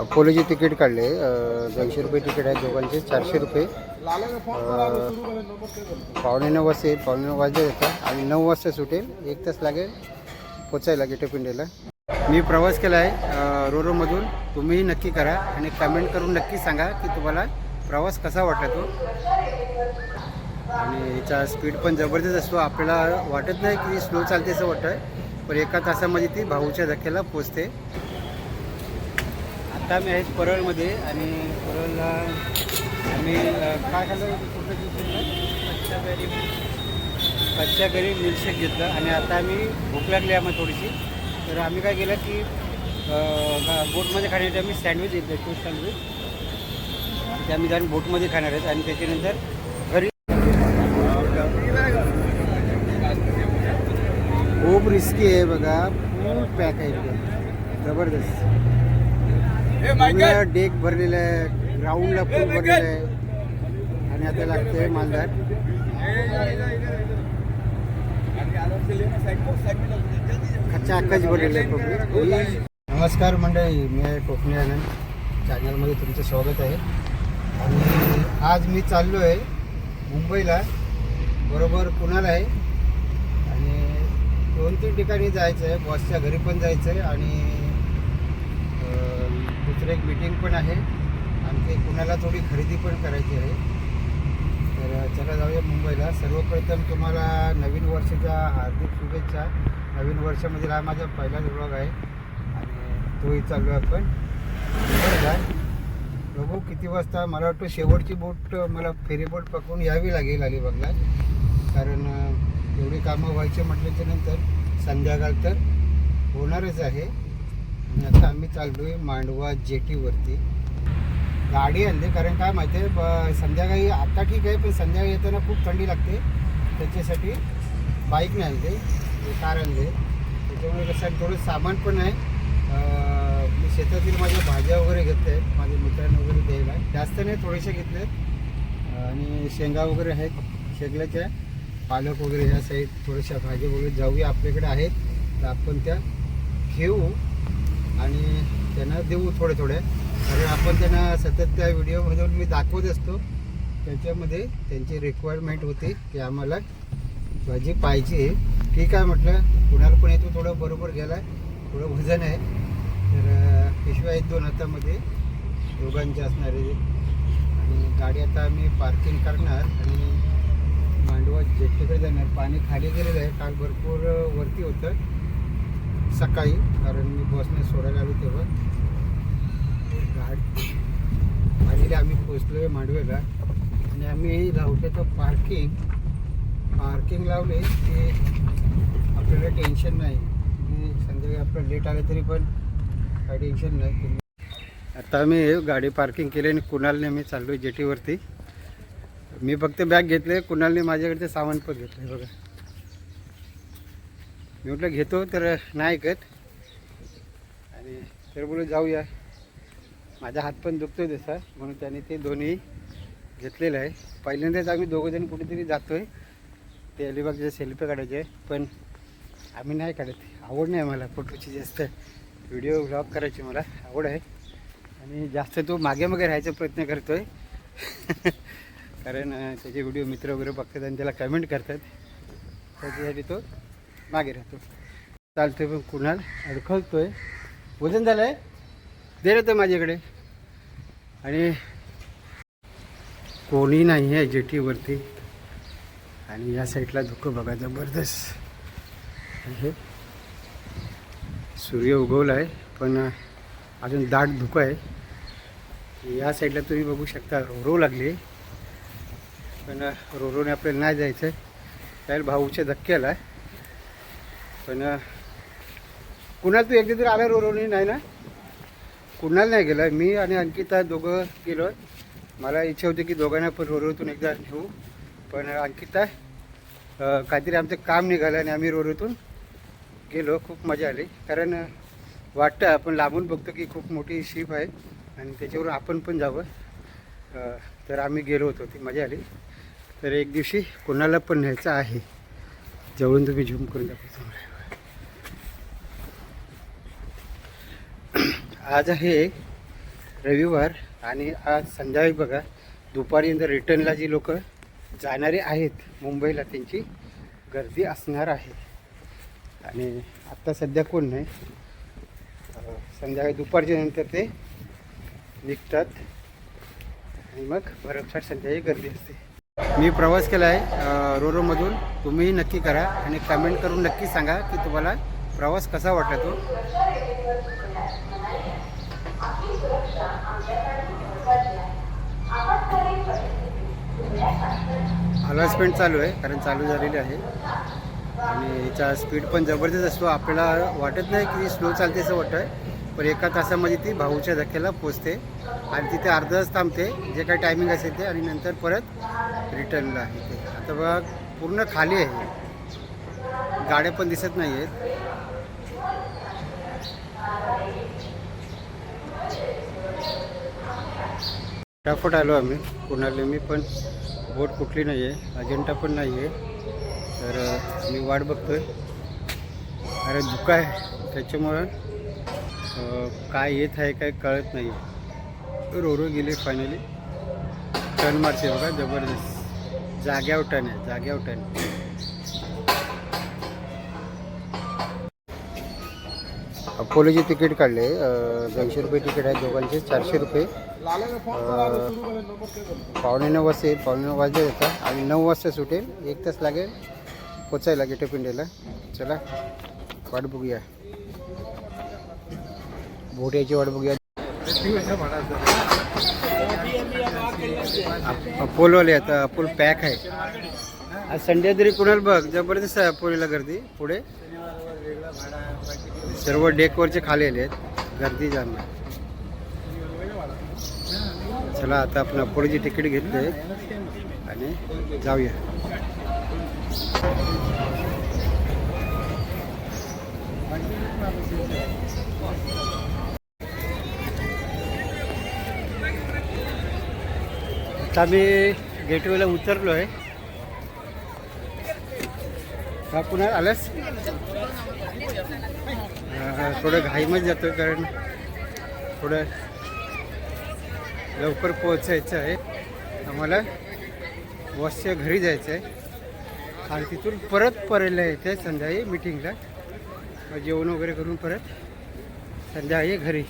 अकोल्याचे तिकीट काढले दोनशे रुपये तिकीट आहे दोघांचे चारशे रुपये. पावणे नऊ वाजता येईल पावणे नऊ वाजता येतात आणि नऊ वाजता सुटेल एक तास लागेल पोचायला गेट ऑफ इंडियाला मी प्रवास केला आहे रोरोमधून. तुम्हीही नक्की करा आणि कमेंट करून नक्की सांगा की तुम्हाला प्रवास कसा वाटला तो आणि याचा स्पीड पण जबरदस्त असतो. आपल्याला वाटत नाही की स्लो चालते असं वाटतं पण एका तासामध्ये ती भाऊच्या धक्क्याला पोचते. आता मी आहे परळमध्ये आणि परळला आम्ही काय खाल्लं कच्च्या कैरी मिल्कशेक. घेतलं आणि आता आम्ही भूक लागली आम्हाला थोडीशी. तर आम्ही काय केलं की बोटमध्ये खाण्यासाठी आम्ही सँडविच घेतलं टोस्ट सँडविच. ते आम्ही जाऊन बोटमध्ये खाणार आहेत आणि त्याच्यानंतर घरी खूप रिस्की आहे बघा. फुल पॅक आहे एकदम. जबरदस्त. पूर्ण डेक भरलेलं आहे ग्राउंडला फुल भरलेलं आहे. आणि आता लागतंय मालदार. खच्चा अक्काच भरलेलं आहे नमस्कार मंडळी मी आहे कोकणी आनंद. चॅनलमध्ये तुमचं स्वागत आहे. आणि आज मी चाललो आहे मुंबईला. बरोबर पुण्याला आहे? आणि दोन तीन ठिकाणी जायचं आहे बॉसच्या घरी पण जायचं आहे आणि अं, एक मीटिंग पण आहे. आणि ते थोडी खरेदी पण करायची आहे. तर चला जाऊया मुंबईला. सर्वप्रथम तुम्हाला नवीन वर्षाच्या हार्दिक शुभेच्छा. नवीन वर्षामध्ये हा माझा पहिलाच ब्लॉग आहे. आणि तोही चालू आहे आपण. बघू. किती वाजता. मला वाटतं शेवटची बोट मला फेरीबोट पकडून यावी लागेल अलिबागला. कारण एवढी कामं व्हायची म्हटल्याच्या नंतर संध्याकाळ तर होणारच आहे. आता आम्ही चाललो आहे मांडवा जेटीवरती गाडी आणली कारण काय माहिती आहे ब- संध्याकाळी आता ठीक आहे पण संध्याकाळी येताना खूप थंडी लागते. त्याच्यासाठी बाईकने आणते कार आणले. त्याच्यामुळे कसं आहे, थोडं सामान पण आहे. मी शेतातील माझ्या भाज्या वगैरे घेतल्या आहेत माझ्या मित्रांना वगैरे द्यायला. जास्त नाही थोडेसे घेतले आहेत आणि शेंगा वगैरे आहेत शेगल्याच्या. पालक वगैरे ह्या साईड थोड्याशा भाज्या वगैरे जाऊया आपल्याकडे आहेत. तर आपण त्या घेऊ. आणि त्यांना देऊ थोड्या थोड्या कारण आपण त्यांना सतत त्या व्हिडिओमधून मी दाखवत असतो. त्याच्यामध्ये त्यांची रिक्वायरमेंट होती की आम्हाला भाजी पाहिजे. ठीक आहे म्हटलं कुणाला पण येतो थोडं बरोबर गेला थोडं वजन आहे. तर पिशव्या आहेत दोन हातामध्ये. दोघांचे असणारे आणि गाडी आता आम्ही पार्किंग करणार आणि मांडवा जेटीकडे जाणार. पाणी खाली गेलेलं आहे. काल भरपूर वरती होतं. सकाळी कारण मी बसने सोडायला आलो तेव्हा. गाडी. आलेले आम्ही पोचलो आहे मांडवेला आणि आम्ही लावल्याचं पार्किंग पार्किंग लावले ते आपल्याला टेन्शन नाही. म्हणजे संध्याकाळी आपलं लेट आलं तरी पण काही टेन्शन नाही. आता आम्ही गाडी पार्किंग केली आणि कुणालने मी चाललो आहे जेटीवरती. मी फक्त बॅग घेतले. कुणालने माझ्याकडचे सामान पण घेतलं. बघा. मी म्हटलं घेतो तर नाही ऐकत. आणि तर बोलू जाऊया. माझा हात पण दुखतोय जसा म्हणून त्याने ते दोन्ही घेतलेलं आहे. पहिल्यांदाच आम्ही दोघंजण कुठेतरी जातो आहे ते अलिबागचे सेल्फी काढायचे आहे पण आम्ही नाही काढत. आवड नाही मला फोटोची जास्त. व्हिडिओ ब्लॉग करायची मला आवड आहे. आणि जास्त तो मागे मागे राहायचा प्रयत्न करतो आहे कारण त्याचे व्हिडिओ मित्र वगैरे बघतात आणि त्याला कमेंट करतात. त्याच्यासाठी तो मागे राहतो. चालतोय पण कुणाल अडखळतोय. वजन झालं आहे दे रे माझ्याकडे. आणि कोणी नाही आहे जेटीवरती. आणि या साईडला धुकं बघा जबरदस्त. सूर्य उगवला आहे पण अजून दाट धुकं आहे. या साईडला तुम्ही बघू शकता रोरो लागली. पण रोरोने आपल्याला नाही जायचं आहे त्याला भाऊच्या धक्क्याला. आहे पण कुणाल तू एकदा तरी आला रोरवणी नाही ना? कुणाल नाही गेला. मी आणि अंकिता दोघं गेलो. मला इच्छा होती की दोघांना पण रोरवतून एकदा नेऊ पण अंकिता काहीतरी आमचं काम निघालं आणि आम्ही रोरवतून गेलो. खूप मजा आली. कारण वाटतं आपण लांबून बघतो की खूप मोठी शिप आहे आणि त्याच्यावर आपण पण जावं. तर आम्ही गेलो होतो. ती मजा आली. तर एक दिवशी कोणाला पण न्यायचं आहे. जवळून तुम्ही झूम करून दाखवतो आज आहे रविवार आणि आज संध्याकाळी बघा दुपारी रिटर्नला जी लोक जाणारे आहेत मुंबईला त्यांची गर्दी असणार आहे. आणि आत्ता सध्या कोण नाही. संध्याकाळी दुपारच्या नंतर ते निघतात. आणि मग भरमसाठ संध्याकाळी गर्दी असते. मी प्रवास केला आहे रोरोमधून. तुम्हीही नक्की करा आणि कमेंट करून नक्की सांगा की तुम्हाला प्रवास कसा वाटला तो हलासमेंट चालू आहे कारण चालू झालेली आहे. आणि याचा स्पीड पण जबरदस्त असतो. आपल्याला वाटत नाही की स्लो चालते असं वाटतं पण एका तासामध्ये ती भाऊच्या धक्क्याला पोचते. आणि तिथे अर्धा तास थांबते. जे काही टायमिंग असेल ते. आणि नंतर परत रिटर्नला आहे ते आता बघा पूर्ण खाली आहे. गाड्या पण दिसत नाही आहेत फटाफट आलो आम्ही. पुण्याला मी पण बोट कुठली नाही आहे अजेंडा पण नाही आहे तर मी वाट बघतो आहे अरे धुका आहे. त्याच्यामुळं काय येत आहे काय कळत नाही रोरो गेले फायनली टर्न मारते बघा जबरदस्त. जाग्यावर टर्न आहे जाग्यावर अपोलोचे तिकीट काढले. दोनशे रुपये तिकीट आहे दोघांचे चारशे रुपये. पावणे नऊ वाजता येईल पावणे नऊ वाजता येतात आणि नऊ वाजता सुटेल एक तास लागेल पोचायला गेट इंडियाला चला वाट बघूया. बोट वाट बघूया. अप- आता अपोल पॅक आहे. आज संडे तरी कुणाला बघ जबरदस्त आहे अपोलीला गर्दी पुढे. सर्व डेकवरचे खाली आहेत. गर्दी जाणार. चला आता आपण अपोलोची तिकीट घेतले आणि जाऊया. आता मी गेटवेला उतरलो आहे हा पुन्हा आलंस? थोडं घाईमध्ये जातो कारण थोडं लवकर पोहोचायचं आहे. आम्हाला बसच्या घरी जायचं आहे आणि तिथून परत परेला आहे ते संध्याकाळी मिटिंगला जेवण वगैरे करून परत संध्याकाळी घरी.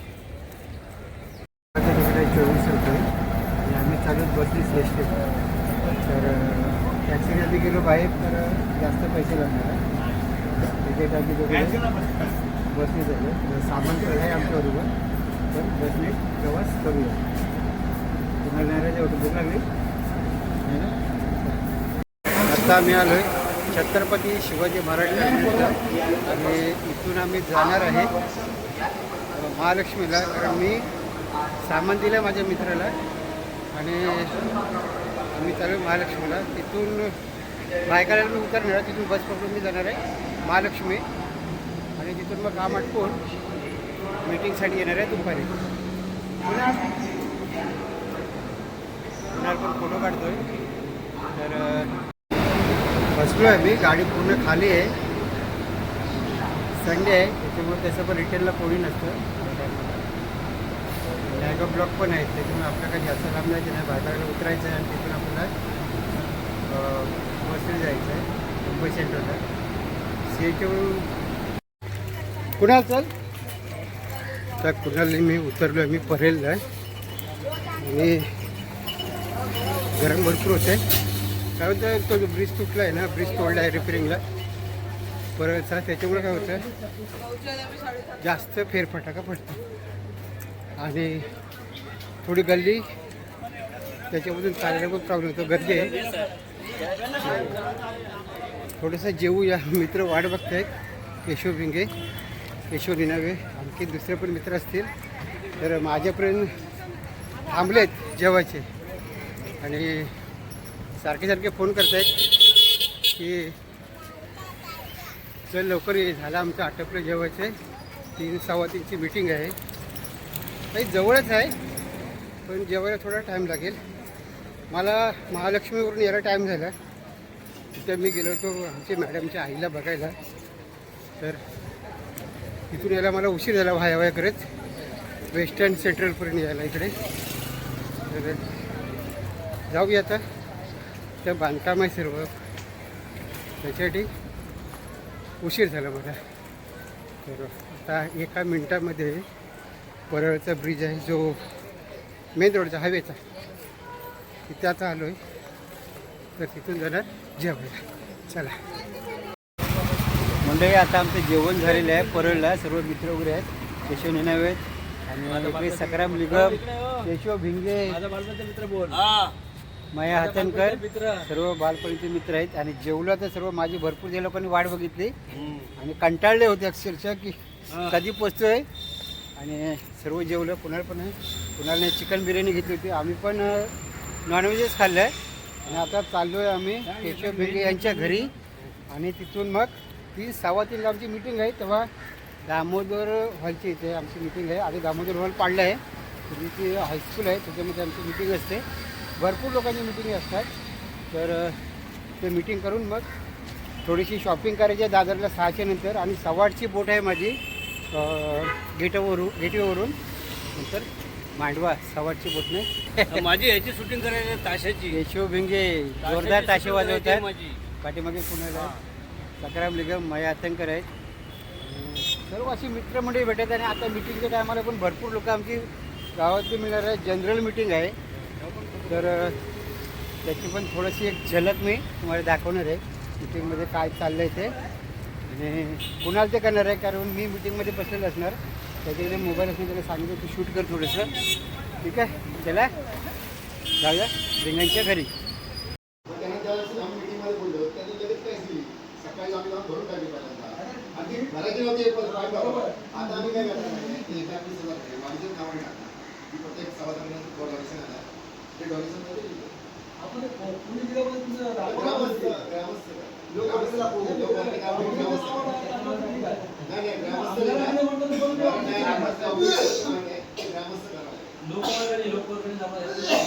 चोवीस रुपये आणि आम्ही चालत बसली स्टेशन तर टॅक्सीने आम्ही गेलो बाहेर तर जास्त पैसे लागणार. तिकीट आम्ही दोघे बसने झालं तर म्हणजे सामान तर आहे आमच्याबरोबर तर पण बसने प्रवास करूया. तुम्हाला नाही एवढं भूक लागली? है ना? आता आम्ही आलो आहे छत्रपती शिवाजी महाराज आणि इथून आम्ही जाणार आहे महालक्ष्मीला. कारण मी सामान दिलं माझ्या मित्राला. आणि आम्ही चालू महालक्ष्मीला. तिथून बायकाला मी उतरणार तिथून बस पकडून मी जाणार आहे. महालक्ष्मी. आणि तिथून मग काम आटपून मीटिंगसाठी येणार आहे दुपारी. पुन्हा पुन्हा पण फोटो काढतोय. तर बसलो आहे मी गाडी पूर्ण खाली आहे. संडे आहे त्याच्यामुळे त्याचं पण रिटेलला कोणी नसतं. लॅग ब्लॉक पण आहेत त्याच्यामुळे आपल्याला काही जास्त काम जायचं नाही बाजाराला उतरायचं आहे आणि तिथून आपल्याला बसने जायचं आहे मुंबई सेंट्रलला सी एच कुणाल चल तर कुणाला मी उतरलो आहे मी परेल आहे आणि गरम भरपूर होते काय होतं तो जो ब्रिज तुटला आहे ना ब्रिज तोडला आहे रिपेरिंगला परत त्याच्यामुळे काय होतं जास्त फेरफटाका पडतो. आणि थोडी गल्ली त्याच्यामधून चालायला पण प्रॉब्लेम होतो. गर्दी आहे. थोडंसं जेवूया. मित्र वाट बघत आहेत केशव भिंगे. केशव दिनावे आणखी दुसरे पण मित्र असतील. तर माझ्यापर्यंत थांबलेत जेवायचे. आणि सारखे सारखे फोन करतायत की चल लवकर ये झालं आमचं आटपलं जेवायचं आहे. तीन सव्वा तीनची मीटिंग आहे. काही जवळच आहे पण जेवायला थोडा टाईम लागेल. मला महालक्ष्मीवरून यायला टाईम झाला. तिथे मी गेलो होतो आमच्या मॅडमच्या आईला बघायला. तर तिथून यायला मला उशीर झाला व्हाया वाया करत. वेस्टर्न सेंट्रलपर्यंत यायला इकडे. तर जाऊया आता. तर बांधकाम आहे सर्व. त्याच्यासाठी उशीर झाला मला. तर आता एका मिनटामध्ये परळचा ब्रिज आहे जो मेन रोडचा हायवेचा तिथे आता आलो आहे तर तिथून जाणार जेवायला. चला. मंडळी आता आमचं जेवण झालेलं आहे परळला. सर्व मित्र वगैरे आहेत. केशव नेनावे आणि इकडे सकाराम निगम. केशव भिंगे. मित्र बोल. माया हातनकर. सर्व बालपणीचे मित्र आहेत. आणि जेवलं तर सर्व माझी भरपूर जे लोकांनी वाट बघितली. आणि कंटाळले होते अक्षरशः की कधी पोचतोय. आणि सर्व जेवलं कुणाल पण आहे कुणालने चिकन बिर्याणी घेतली होती. आम्ही पण नॉनव्हेजच खाल्लं आहे आणि आता चाललो आहे आम्ही केशव भिंगे यांच्या घरी. आणि तिथून मग ती सव्वा तीनला आमची मिटिंग आहे तेव्हा दामोदर हॉलची इथे आमची मिटिंग आहे. आधी दामोदर हॉल पाडलं आहे. पूर्वीची हायस्कूल आहे त्याच्यामध्ये आमची मिटिंग असते. भरपूर लोकांची मिटिंग असतात. तर ते मिटिंग करून मग थोडीशी शॉपिंग करायची आहे दादरला सहाच्या नंतर आणि सव्वाटची बोट आहे माझी गेटवरून गेटवेवरून. नंतर मांडवा सव्वाटची बोट नाही. माझी याची शूटिंग करायची ताशाची. यशो भिंगे जोरदार ताशे वाजवतात माझी. पाठीमागे पुण्याला सकाराम निगम माया आतंकर आहेत. सर्व अशी मित्रमंडळी भेटत आणि आता मिटिंगच्या टायमाला पण भरपूर लोक आमची गावातली मिळणार आहे जनरल मिटिंग आहे. तर त्याची पण थोडीशी एक झलक मी तुम्हाला दाखवणार आहे. मिटिंगमध्ये काय चाललं आहे ते. आणि कुणाला ते करणार आहे? कारण मी मिटिंगमध्ये बसलेलं असणार. त्याच्याकडे मोबाईल असणार त्याला सांगितलं तू शूट कर थोडंसं. ठीक आहे? चला. जाऊया. रिंगांच्या घरी. ग्रामस्थ ऑफिस नाही, ग्रामस्थ करावं हा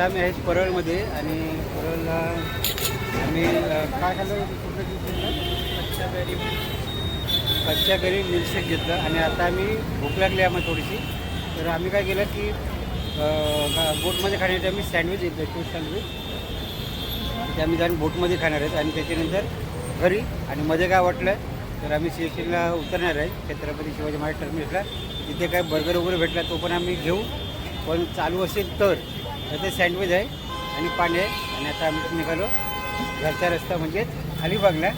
आता मी आहे परळमध्ये आणि परळला आम्ही काय खाल्लं कच्च्या करी मिल्कशेक घेतलं? आणि आता आम्ही भूक लागली आम्हाला थोडीशी. तर आम्ही काय केलं की बोटमध्ये खाण्यासाठी आम्ही सँडविच घेतलं टोस्ट सँडविच ते आम्ही जाऊन बोटमध्ये खाणार आहेत आणि त्याच्यानंतर घरी आणि मध्ये काय वाटलं तर आम्ही स्टेशनला उतरणार आहे छत्रपती शिवाजी महाराज टर्मिनसला तिथे काय बर्गर वगैरे भेटला तो पण आम्ही घेऊ. पण चालू असेल तर आता सँडविच आहे आणि पाणी आहे. आणि आता आम्ही निघालो. घरचा रस्ता म्हणजे अलिबागला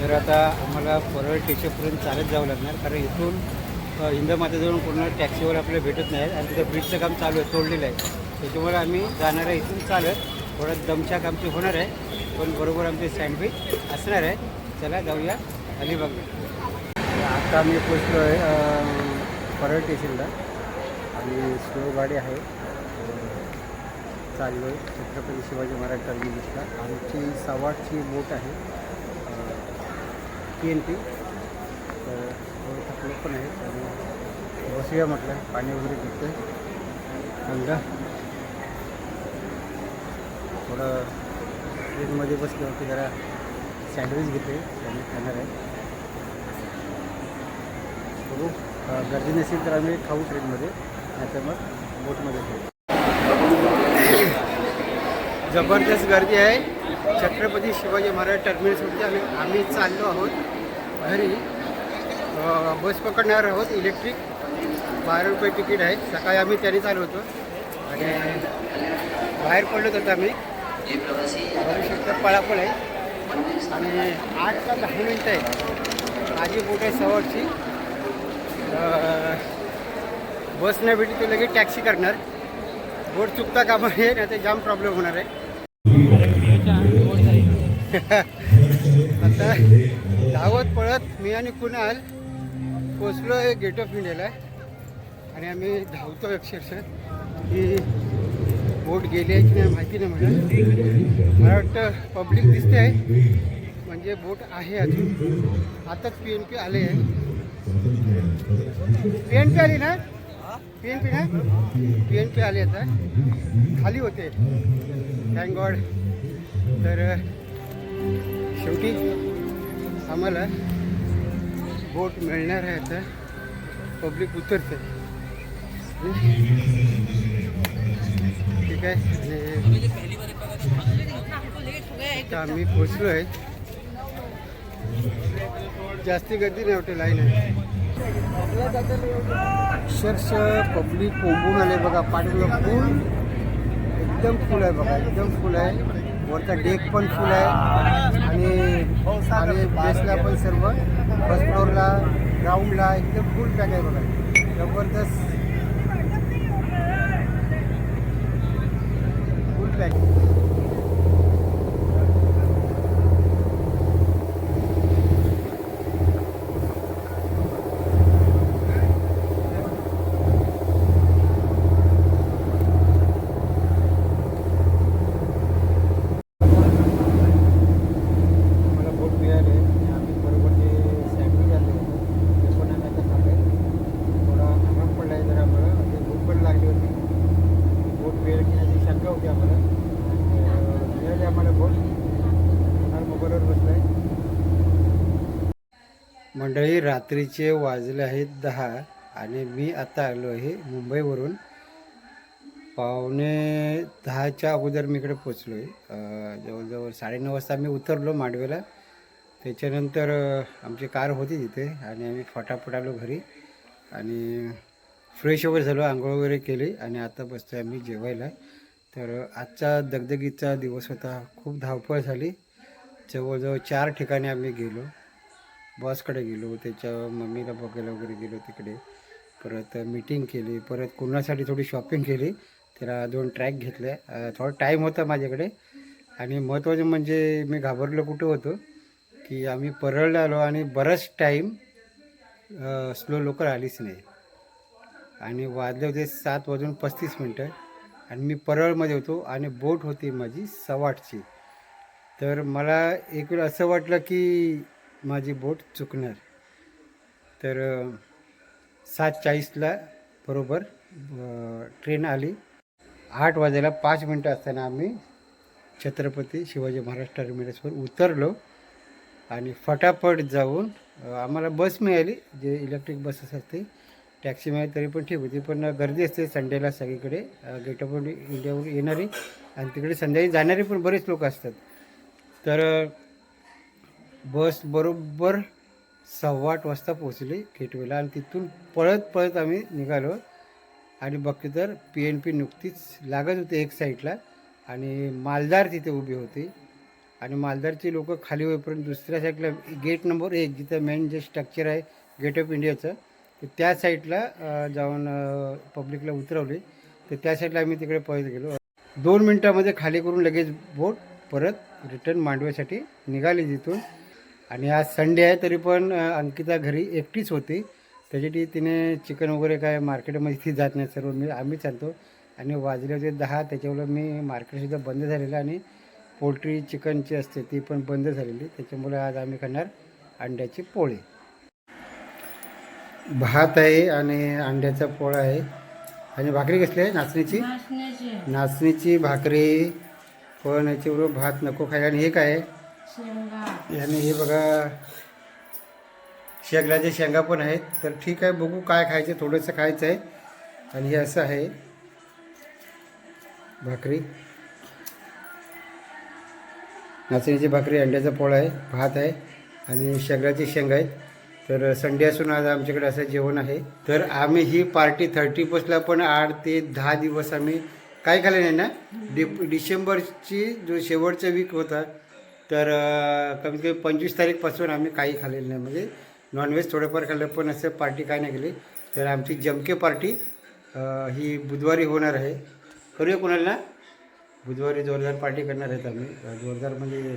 तर आता आम्हाला परळ स्टेशनपर्यंत चालत जावं लागणार. कारण इथून अ, हिंदमाताजवळून पूर्ण टॅक्सीवर आपल्याला भेटत नाही. आणि तिथं ब्रिजचं काम चालू आहे तोडलेलं आहे. त्याच्यामुळे आम्ही जाणार आहे इथून चालत. थोडं दमशाक आमची होणार आहे. पण बरोबर आमचे सँडविच असणार आहे. चला जाऊया अलिबागला आता मी पोचलो आहे परळ स्टेशनला. आणि स्लो गाडी आहे. चाललो आहे छत्रपती शिवाजी महाराज टर्मिनसला आमची सवाटची बोट आहे टी एन पी तर थकलो पण आहे आणि बसूया म्हटलं पाणी वगैरे घेतो समजा थोडं ट्रेनमध्ये बसल्यावरती जरा सँडविच घेते आणि खाणार आहे. बघू गर्दी नसेल तर आम्ही खाऊ ट्रेनमध्ये नाहीतर मग बोटमध्ये खाऊ जबरदस्त गर्दी आहे. छत्रपती शिवाजी महाराज टर्मिनसवरती आम्ही आम्ही चाललो आहोत. घरी. बस पकडणार आहोत इलेक्ट्रिक बारा रुपये तिकीट आहे. सकाळी आम्ही त्याने चालू होतो. आणि बाहेर पडलो आता आम्ही. बघू पळापळ आहे. आणि आठ का दहा मिनटं आहे. माझी बोट आहे सवारची बस नाही भेटली तर लगेच टॅक्सी करणार. बोट चुकता कामा हे नाही तर जाम प्रॉब्लेम होणार आहे. आता धावत पळत मी आणि कुणाल पोचलो आहे गेट ऑफ इंडियाला. आणि आम्ही धावतो अक्षरशः. की बोट गेली आहे की नाही माहिती नाही मला. मला वाटतं पब्लिक दिसते आहे. म्हणजे बोट आहे अजून. आताच पी एन पी आले आहे. पी एन पी आली ना? पी एन पी ना पी एन पी आले आता. खाली होते. थँक गॉड तर शेवटी आम्हाला बोट मिळणार आहे आता. पब्लिक उतरते ठीक आहे. तर आम्ही पोचलो आहे जास्ती गर्दी नाही वाटते लाईन आहे. अक्षरशः पब्लिक कोंबून आले बघा पाठीला फुल एकदम फुल आहे बघा एकदम फुल आहे. वरचा डेक पण फुल आहे. आणि आणि बेसला पण सर्व फर्स्ट फ्लोअरला ग्राउंडला एकदम फुल पॅक आहे बघा. जबरदस्त. फुल पॅक मला बोट मिळाले आणि आम्ही बरोबर ते सँडविच आले होते ते पण आम्ही आता खाल्ले थोडा आराम पडला आहे जरा आम्हाला म्हणजे भूक पण लागली होती बोट मिळेल की नाही याची शंका होती आम्हाला तर मिळाली आम्हाला बोट फार मोबाईलवर बसला आहे मंडळी रात्रीचे वाजले आहेत दहा आणि मी आता आलो आहे मुंबईवरून. पावणे दहाच्या अगोदर मी इकडे पोचलो आहे जवळजवळ साडेनऊ वाजता आम्ही उतरलो मांडवेला त्याच्यानंतर आमची कार होती तिथे आणि आम्ही फटाफट आलो घरी आणि फ्रेश वगैरे झालो आंघोळ वगैरे केली आणि आता बसतो आम्ही जेवायला. तर आजचा दगदगीचा दिवस होता. खूप धावपळ झाली. जवळजवळ चार ठिकाणी आम्ही गेलो. बॉसकडे गेलो त्याच्या मम्मीला बघायला वगैरे गेलो तिकडे. परत मीटिंग केली परत कुणासाठी थोडी शॉपिंग केली त्याला दोन ट्रॅक घेतले. थोडा टाईम होता माझ्याकडे. आणि महत्त्वाचं म्हणजे मी घाबरलो कुठं होतो की आम्ही परळला आलो आणि बराच टाईम स्लो लोकर आलीच नाही. आणि वाजले होते सात वाजून पस्तीस मिनटं. आणि मी परळमध्ये होतो आणि बोट होती माझी सवाटची. तर मला एक वेळ असं वाटलं की माझी बोट चुकणार. तर सात चाळीसला बरोबर ट्रेन आली. आठ वाजायला पाच मिनटं असताना आम्ही छत्रपती शिवाजी महाराज टर्मिनसवर उतरलो आणि फटाफट जाऊन आम्हाला बस मिळाली जे इलेक्ट्रिक बस असते टॅक्सी मिळाली तरी पण ठीक होती पण गर्दी असते संडेला सगळीकडे गेट ऑफ इंडियावर येणारी आणि तिकडे संध्याकाळी जाणारे पण बरेच लोक असतात. तर बस बरोबर सव्वा आठ वाजता पोहोचली गेटवेला आणि तिथून पळत पळत आम्ही निघालो. आणि बघते तर पी एन पी नुकतीच लागत होती एक साईडला. आणि मालदार तिथे उभी होती. आणि मालदारची लोक खाली होईपर्यंत दुसऱ्या साईडला गेट नंबर एक जिथं मेन जे स्ट्रक्चर आहे गेट ऑफ इंडियाचं तर त्या साईडला जाऊन पब्लिकला उतरवले. तर त्या साईडला आम्ही तिकडे पळत गेलो. दोन मिनटामध्ये खाली करून लगेच बोट परत रिटर्न मांडव्यासाठी निघाली तिथून. आणि आज संडे आहे तरी पण अंकिता घरी एकटीच होती. त्याच्यासाठी तिने चिकन वगैरे काय मार्केटमध्ये ती जात नाही सर्व मी आम्हीच आणतो. आणि वाजले होते दहा त्याच्यामुळे मी मार्केटसुद्धा बंद झालेलं आणि पोल्ट्री चिकनची असते ती पण बंद झालेली. त्याच्यामुळे आज आम्ही खाणार अंड्याची पोळी. भात आहे आणि अंड्याचा पोळा आहे. आणि भाकरी कसली आहे? नाचणीची? नाचणीची. भाकरी. पण याच्याबरोबर भात नको खायला. आणि हे काय आहे आणि हे बघा शेंगलाचे शेंगा पण आहेत तर ठीक आहे बघू काय खायचं थोडंसं खायचं आहे. आणि हे असं आहे भाकरी. नाचणीची भाकरी अंड्याचा पोळा आहे भात आहे आणि शेंगाची शेंगा आहेत. तर संडे असून आज आमच्याकडे असं जेवण आहे. तर आम्ही ही पार्टी थर्टी फर्स्टला पण आठ ते दहा दिवस आम्ही काय खाल्लं नाही ना? डि डिसेंबरची जो शेवटचा वीक होता तर कमीत कमी पंचवीस तारीखपासून आम्ही काही खाल्लेलं नाही. म्हणजे नॉनव्हेज थोडंफार खाल्लं पण असं पार्टी काय नाही केली. तर आमची जमके पार्टी ही बुधवारी होणार आहे. करूया कोणाला ना? बुधवारी जोरदार पार्टी करणार आहेत आम्ही. जोरदार म्हणजे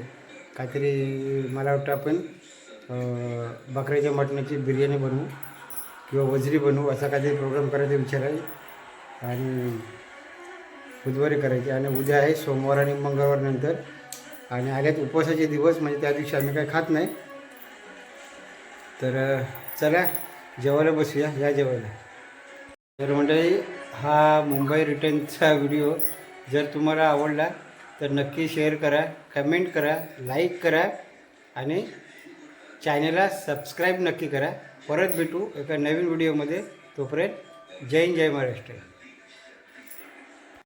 काहीतरी मला वाटतं आपण बकऱ्याच्या मटणाची बिर्याणी बनवू किंवा वजरी बनवू असा काहीतरी प्रोग्राम करायचा विचार आहे. आणि बुधवारी करायची. आणि उद्या आहे सोमवार आणि मंगळवार नंतर आणि आल्यात उपवासाचे दिवस म्हणजे त्या दिवशी आम्ही काही खात नाही. तर चला जेवायला बसूया या जेवायला. तर मंडळी हा मुंबई रिटर्नचा व्हिडिओ जर तुम्हाला आवडला तर नक्की शेअर करा कमेंट करा लाईक करा आणि चॅनलला सबस्क्राईब नक्की करा. परत भेटू एका नवीन व्हिडिओमध्ये. तोपर्यंत जय हिंद जय महाराष्ट्र.